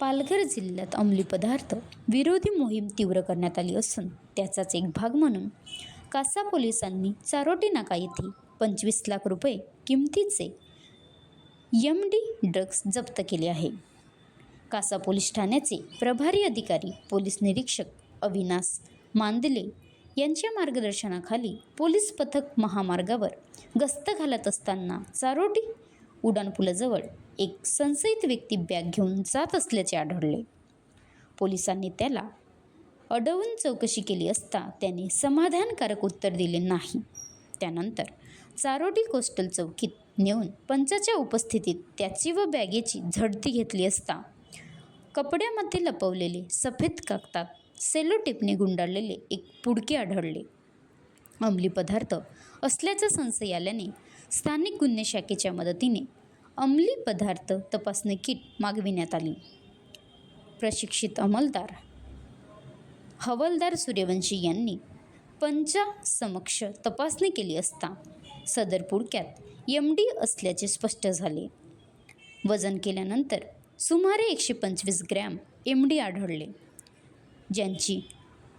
पालघर जिल्ह्यात अंमली पदार्थ विरोधी मोहीम तीव्र करण्यात आली असून त्याचाच एक भाग म्हणून कासा पोलिसांनी चारोटी नाका येथे पंचवीस लाख रुपये किमतीचे यम डी ड्रग्ज जप्त केले आहे. कासा पोलीस ठाण्याचे प्रभारी अधिकारी पोलीस निरीक्षक अविनाश मांदले यांच्या मार्गदर्शनाखाली पोलीस पथक महामार्गावर गस्त घालत असताना चारोटी उड्डाणपुलाजवळ एक संशयित व्यक्ती बॅग घेऊन जात असल्याचे आढळले. पोलिसांनी त्याला अडवून चौकशी केली असता त्याने समाधानकारक उत्तर दिले नाही. त्यानंतर चारोटी कोस्टल चौकीत नेऊन पंचाच्या उपस्थितीत त्याची व बॅगेची झडती घेतली असता कपड्यामध्ये लपवलेले सफेद कागदात सेलो टेपने गुंडाळलेले एक पुडके आढळले. अंमली पदार्थ असल्याचा संशय आल्याने स्थानिक गुन्हे शाखेच्या मदतीने अंमली पदार्थ तपासणी किट मागविण्यात आली. प्रशिक्षित अंमलदार. हवालदार सूर्यवंशी यांनी पंचासमक्ष तपासणी केली असता सदर पुडक्यात एम डी असल्याचे स्पष्ट झाले. वजन केल्यानंतर सुमारे एकशे पंचवीस ग्रॅम एम डी आढळले. ज्यांची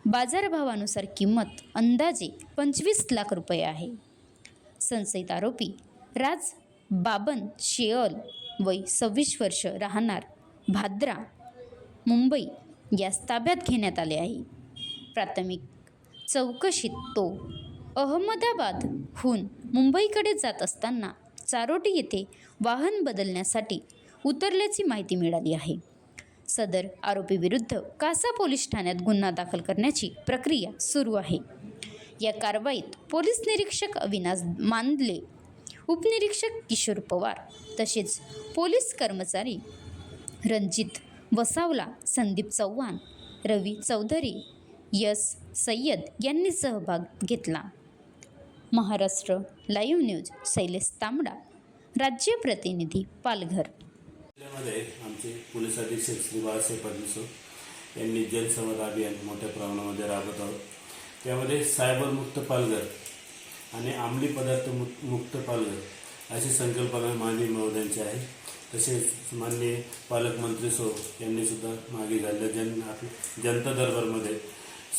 बाजारभावानुसार किंमत अंदाजे पंचवीस लाख रुपये आहे. संशयित आरोपी राज बाबन शेअल वय सव्वीस वर्ष राहणार भाद्रा मुंबई यास ताब्यात घेण्यात आले आहे. प्राथमिक चौकशीत तो अहमदाबादहून मुंबईकडे जात असताना चारोटी येथे वाहन बदलण्यासाठी उतरल्याची माहिती मिळाली आहे. सदर आरोपीविरुद्ध कासा पोलीस ठाण्यात गुन्हा दाखल करण्याची प्रक्रिया सुरू आहे. या कारवाईत पोलीस निरीक्षक अविनाश मानले उपनिरीक्षक किशोर पवार तसेच पोलीस कर्मचारी रणजित वसावला संदीप चव्हाण रवी चौधरी यस सय्यद यांनी सहभाग घेतला. महाराष्ट्र लाईव्ह न्यूज शैलेश तांबडा राज्य प्रतिनिधी पालघर. जिल्ह्यामध्ये आमचे पोलीस अधीक्षक श्री बाळासाहेब फडणवीस यांनी जनसंवाद अभियान मोठ्या प्रमाणामध्ये राबवत आहोत. त्यामध्ये सायबर मुक्त पालघर आणि आमली पदार्थ मुक मुक्त पालघर अशी संकल्पना मानवी महोदयांची आहे. तसेच माननीय पालकमंत्री सो यांनी सुद्धा मागे घालल्या जन आपल्या जनता दरबारमध्ये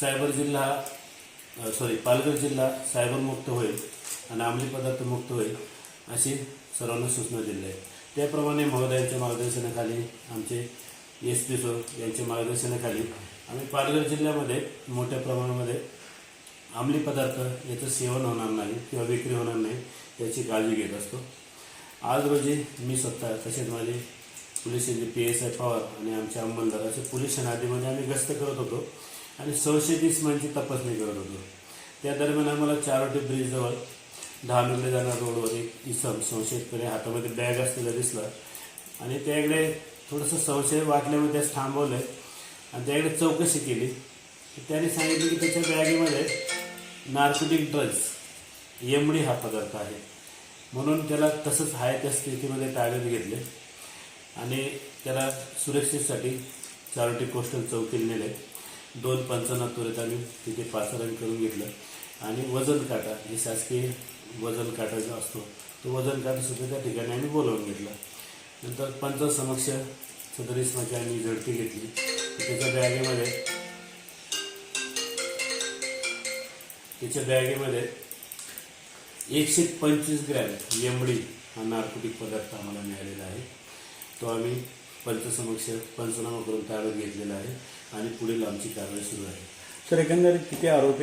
सायबर जिल्हा सॉरी पालघर जिल्हा सायबर मुक्त होईल आणि अंमली पदार्थ मुक्त होईल अशी सर्वांना सूचना दिली आहेत त्याप्रमाणे महोदयांच्या मार्गदर्शनाखाली आमचे एस पी सो यांच्या मार्गदर्शनाखाली आम्ही पालघर जिल्ह्यामध्ये मोठ्या प्रमाणामध्ये अंमली पदार्थ याचं सेवन होणार नाही किंवा विक्री होणार नाही याची काळजी घेत असतो. आज रोजी मी स्वतः तसेच माझे police P S I Pawar आणि आमच्या अंमलदार असे पोलीस आधीमध्ये आम्ही गस्त करत होतो आणि सौशे दिसमांची तपासणी करत होतो. त्या दरम्यान आम्हाला चारोटी ब्रिजजवळ दहा मिनिटे जाणार रोडवर एक इसम संशयितपणे हातामध्ये बॅग असलेला दिसला आणि त्याकडे थोडंसं संशय वाटल्यामुळे त्यास थांबवलं आणि त्याकडे चौकशी केली. त्याने सांगितलं की त्याच्या बॅगेमध्ये नार्कोटिक ड्रग्स एमडी हा पदार्थ आहे. म्हणून त्याला तसंच आहे त्या स्थितीमध्ये ताब्यात घेतले. आणि त्याला सुरक्षेसाठी चारोटी कोस्टल चौकीला नेले. दोन पंचांना त्वरित आम्ही तिथे पाचारण करून घेतलं. आणि वजन काटा जे शासकीय वजन काटा जो असतो तो वजन काटा सुद्धा त्या ठिकाणी आम्ही बोलावून घेतला. नंतर पंचासमक्ष सदर इस्माची आम्ही झडती घेतली. त्याच्या बॅगेमध्ये त्याच्या बॅगेमध्ये एकशे पंचवीस ग्रॅम एमडी हा नार्कोटिक पदार्थ आम्हाला मिळालेला आहे. तो आम्ही पंचसमक्ष पंचनामा करून ताब्यात घेतलेला आहे आणि पुढील आमची कारवाई सुरू आहे. सर एकंदरीत किती आरोपी